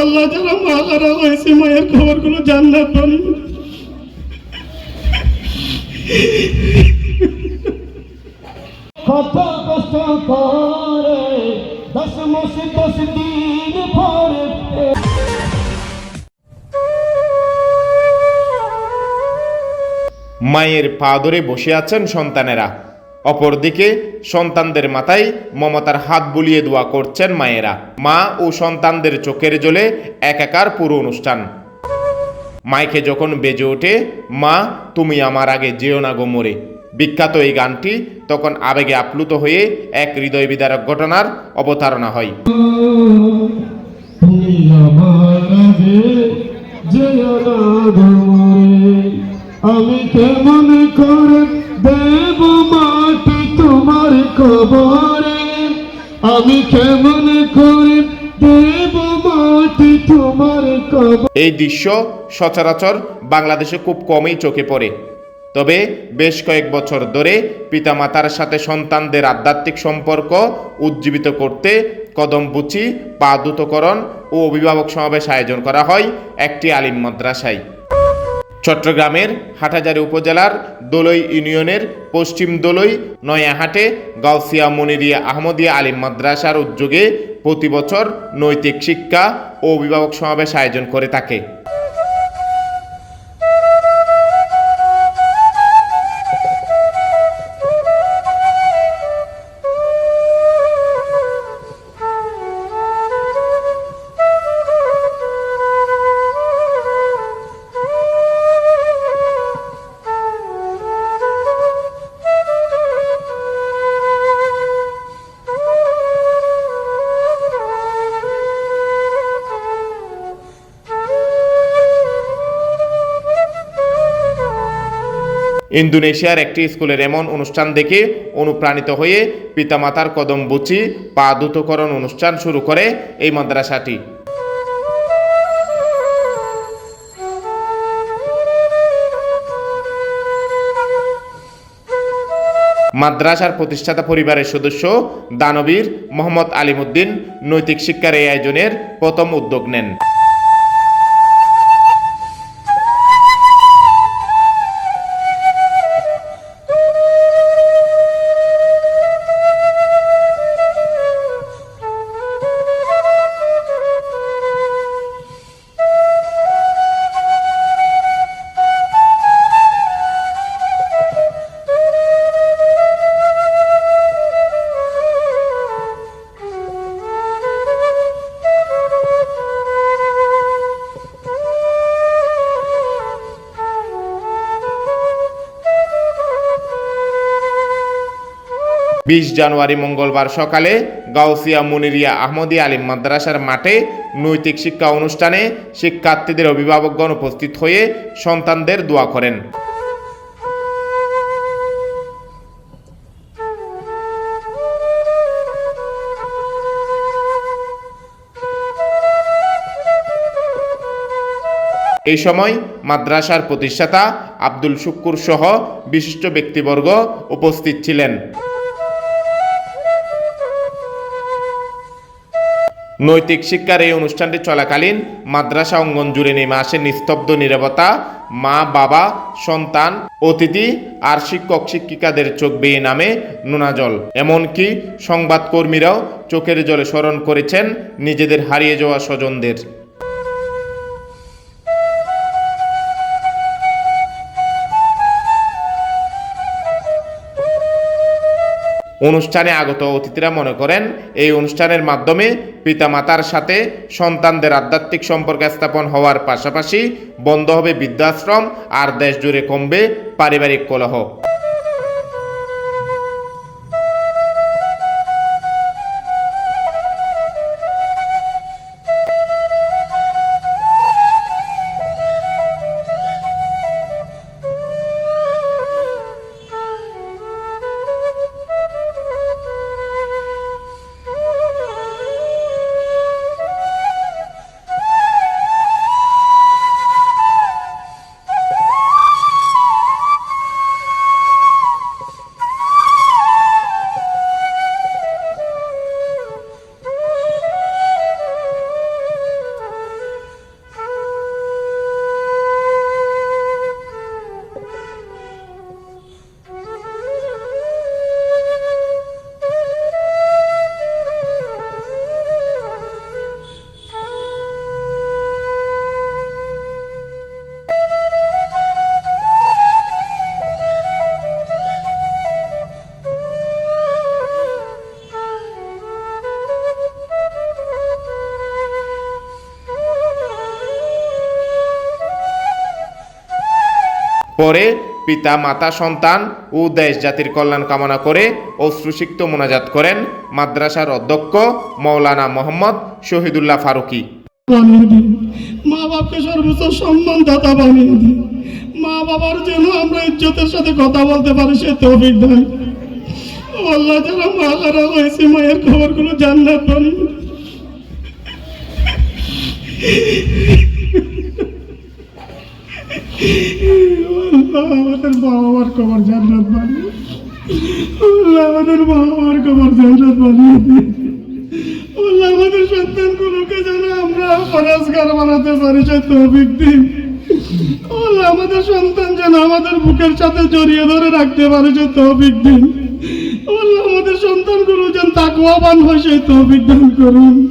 আল্লাহ যারা মা হারা হয়েছে মায়ের খবরগুলো জান্নাত কত কষ্ট করে দশ মাস দশ দিন পরে মায়ের পা ধরে বসে আছেন সন্তানেরা। অপরদিকে সন্তানদের মাথায় মমতার হাত বুলিয়ে দোয়া করছেন মায়েরা। মা ও সন্তানদের চোখের জলে একাকার পুরো অনুষ্ঠান। মাইকে যখন বেজে ওঠে, মা, তুমি আমার আগে যেও না গো মরে। বিখ্যাত এই গানটি তখন আবেগে আপ্লুত হয়ে এক হৃদয় বিদারক ঘটনার অবতারণা হয়। আমি কেমন করে আমি কেমন করে দেব মাটি তোমার এই দৃশ্য সচরাচর বাংলাদেশে খুব কমই চোখে পড়ে। তবে বেশ কয়েক বছর ধরে পিতামাতার সাথে সন্তানদের আধ্যাত্মিক সম্পর্ক উজ্জীবিত করতে কদমবুচি পা দ্রুতকরণ ও অভিভাবক সমাবেশ আয়োজন করা হয় একটি আলিম মাদ্রাসায়। চট্টগ্রামের হাটাজারি উপজেলার দোলই ইউনিয়নের পশ্চিম দোলই নয়াহাটে গাউসিয়া মনিরিয়া আহমদিয়া আলিম মাদ্রাসার উদ্যোগে প্রতি বছর নৈতিক শিক্ষা ও অভিভাবক সমাবেশ আয়োজন করে থাকে। ইন্দোনেশিয়ার একটি স্কুলের এমন অনুষ্ঠান দেখে অনুপ্রাণিত হয়ে পিতামাতার কদম বুচি, পা দ্রুতকরণ অনুষ্ঠান শুরু করে এই মাদ্রাসাটি। মাদ্রাসার প্রতিষ্ঠাতা পরিবারের সদস্য দানবীর মোহাম্মদ আলিমুদ্দিন নৈতিক শিক্ষার এই আয়োজনের প্রথম উদ্যোগ নেন। বিশ জানুয়ারি মঙ্গলবার সকালে গাউসিয়া মুনিরিয়া আহমদী আলিম মাদ্রাসার মাঠে নৈতিক শিক্ষা অনুষ্ঠানে শিক্ষার্থীদের অভিভাবকগণ উপস্থিত হয়ে সন্তানদের দোয়া করেন। এই সময় মাদ্রাসার প্রতিষ্ঠাতা আব্দুল শুক্কুর সহ বিশিষ্ট ব্যক্তিবর্গ উপস্থিত ছিলেন। নৈতিক শিক্ষার এই অনুষ্ঠানটি চলাকালীন মাদ্রাসা অঙ্গন জুড়ে নেমে আসে নিস্তব্ধ নীরবতা, মা, বাবা, সন্তান, অতিথি আর শিক্ষক, শিক্ষিকাদের চোখ বেয়ে নামে নোনা জল এমনকি সংবাদকর্মীরাও চোখের জলে স্মরণ করেছেন নিজেদের হারিয়ে যাওয়া স্বজনদের। অনুষ্ঠানে আগত অতিথিরা মনে করেন, এই অনুষ্ঠানের মাধ্যমে পিতামাতার সাথে সন্তানদের আধ্যাত্মিক সম্পর্ক স্থাপন হওয়ার পাশাপাশি বন্ধ হবে বৃদ্ধাশ্রম আর দেশ জুড়ে কমবে পারিবারিক কলহ। পরে পিতা, মাতা, সন্তান ও দেশ জাতির কল্যাণ কামনা করে অশ্রুসিক্ত মোনাজাত করেন মাদ্রাসার অধ্যক্ষ মৌলানা মোহাম্মদ শহীদুল্লাহ ফারুকি। মা বাপকে সর্বোচ্চ সম্মান দাতা বানিয়ে দিন। মা বাবার যেন আমরা ইজ্জতের সাথে কথা বলতে পারি, সে তৌফিক ও আল্লাহ যারা মা হয়েছে মায়ের খবরগুলো জান্নাত বানিয়ে দিন। আমাদের সন্তানগুলোকে যেন আমাদের সন্তান যেন আমাদের বুকের সাথে জড়িয়ে ধরে রাখতে পারে, সে তৌফিক দিন। আমাদের সন্তানগুলো যেন তাকুয়াবান হয় সেই তৌফিক দান করুন।